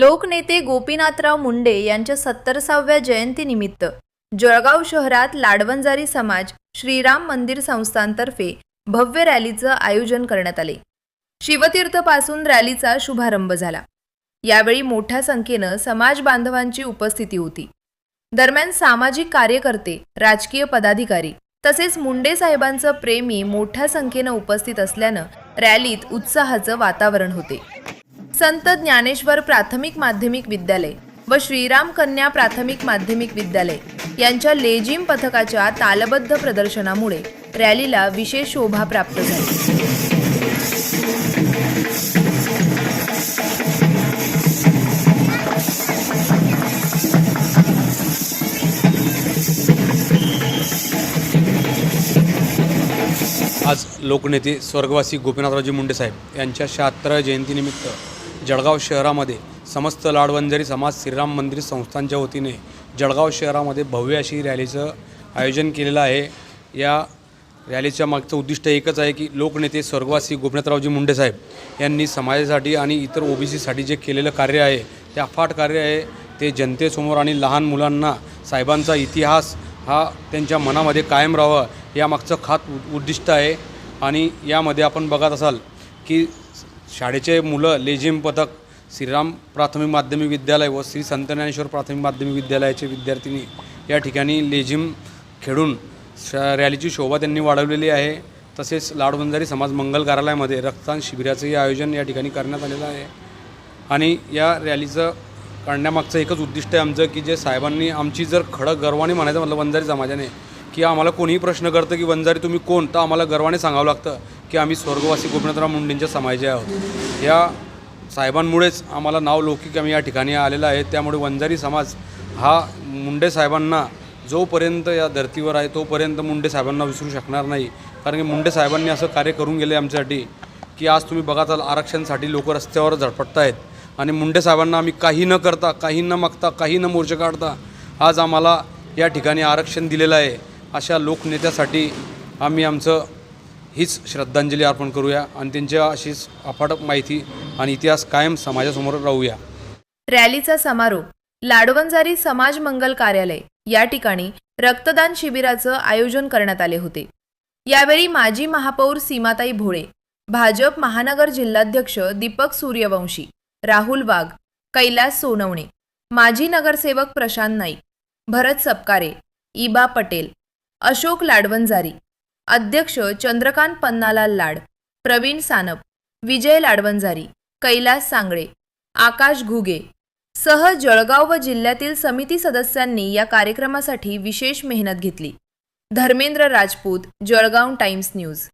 लोकनेते गोपीनाथराव मुंडे यांच्या सत्तरसाव्या जयंतीनिमित्त जळगाव शहरात लाडवंजारी समाज श्रीराम मंदिर संस्थांतर्फे भव्य रॅलीचं आयोजन करण्यात आले. शिवतीर्थपासून रॅलीचा शुभारंभ झाला. यावेळी मोठ्या संख्येनं समाज बांधवांची उपस्थिती होती. दरम्यान सामाजिक कार्यकर्ते राजकीय पदाधिकारी तसेच मुंडे साहेबांचं प्रेमी मोठ्या संख्येनं उपस्थित असल्यानं रॅलीत उत्साहाचं वातावरण होते. संत ज्ञानेश्वर प्राथमिक माध्यमिक विद्यालय व श्रीराम कन्या प्राथमिक माध्यमिक विद्यालय यांच्या लेजिम पथकाच्या तालबद्ध प्रदर्शनामुळे रॅलीला विशेष शोभा प्राप्त झाली. आज लोकनेते स्वर्गवासी गोपीनाथरावजी मुंडे साहेब यांच्या शहात्तराव्या जयंतीनिमित्त जळगाव शहरामध्ये समस्त लाडवंजारी समाज श्रीराम मंदिर संस्थांच्या वतीने जळगाव शहरामध्ये भव्य अशी रॅलीचं आयोजन केलेलं आहे. या रॅलीच्या मागचं उद्दिष्ट एकच आहे की लोकनेते स्वर्गवासी गोपीनाथरावजी मुंडे साहेब यांनी समाजासाठी आणि इतर ओबीसीसाठी जे केलेलं कार्य आहे ते अफाट कार्य आहे. ते जनतेसमोर आणि लहान मुलांना साहेबांचा इतिहास हा त्यांच्या मनामध्ये कायम राहावा यामागचं खात उ- उद्दिष्ट आहे. आणि यामध्ये आपण बघत असाल की शाळेचे मुलं लेझिम पथक श्रीराम प्राथमिक माध्यमिक विद्यालय व श्री संत ज्ञानेश्वर प्राथमिक माध्यमिक विद्यालयाचे विद्यार्थिनी या ठिकाणी लेझिम खेळून श रॅलीची शोभा त्यांनी वाढवलेली आहे. तसेच लाडबंजारी समाज मंगल कार्यालयामध्ये रक्तदान शिबिराचंही आयोजन या ठिकाणी करण्यात आलेलं आहे. आणि या रॅलीचं काढण्यामागचं एकच उद्दिष्ट आहे आमचं की जे साहेबांनी आमची जर खडं गर्वाने म्हणायचं म्हटलं वंजारी समाजाने की आम्हाला कोणीही प्रश्न करतं की वंजारी तुम्ही कोण? तर आम्हाला गर्वाने सांगावं लागतं. की आम्ही स्वर्गवासी गोपीनाथराव मुंडेंच्या समाजाचे आहोत. या साहेबांमुळेच आम्हाला नाव लौकिक आम्ही या ठिकाणी आलेलं आहे. त्यामुळे वंजारी समाज हा मुंडे साहेबांना जोपर्यंत या धर्तीवर आहे तोपर्यंत मुंडे साहेबांना विसरू शकणार नाही. कारण की मुंडे साहेबांनी असं कार्य करून गेले आमच्यासाठी की आज तुम्ही बघा आरक्षणसाठी लोक रस्त्यावर झडपडत आहेत आणि मुंडे साहेबांना आम्ही काही न करता काही न मागता काही न मोर्चा काढता आज आम्हाला या ठिकाणी आरक्षण दिलेलं आहे. अशा लोकनेत्यासाठी आम्ही आमचं हीच श्रद्धांजली अर्पण करूया आणि त्यांच्या अशीच अफाट माहिती आणि इतिहास कायम समाजासमोर राहूया. रॅलीचा समारोप लाडवंजारी समाज मंगल कार्यालय या ठिकाणी रक्तदान शिबिराचं आयोजन करण्यात आले होते. यावेळी माजी महापौर सीमाताई भोळे भाजप महानगर जिल्हाध्यक्ष दीपक सूर्यवंशी राहुल वाघ कैलास सोनवणे माजी नगरसेवक प्रशांत नाईक भरत सपकारे इबा पटेल अशोक लाडवंजारी अध्यक्ष चंद्रकांत पन्नालाल लाड प्रवीण सानप विजय लाडवंजारी कैलास सांगळे आकाश घुगे सह जळगाव व जिल्ह्यातील समिती सदस्यांनी या कार्यक्रमासाठी विशेष मेहनत घेतली. Dharmendra Rajput Jalgaon Times News.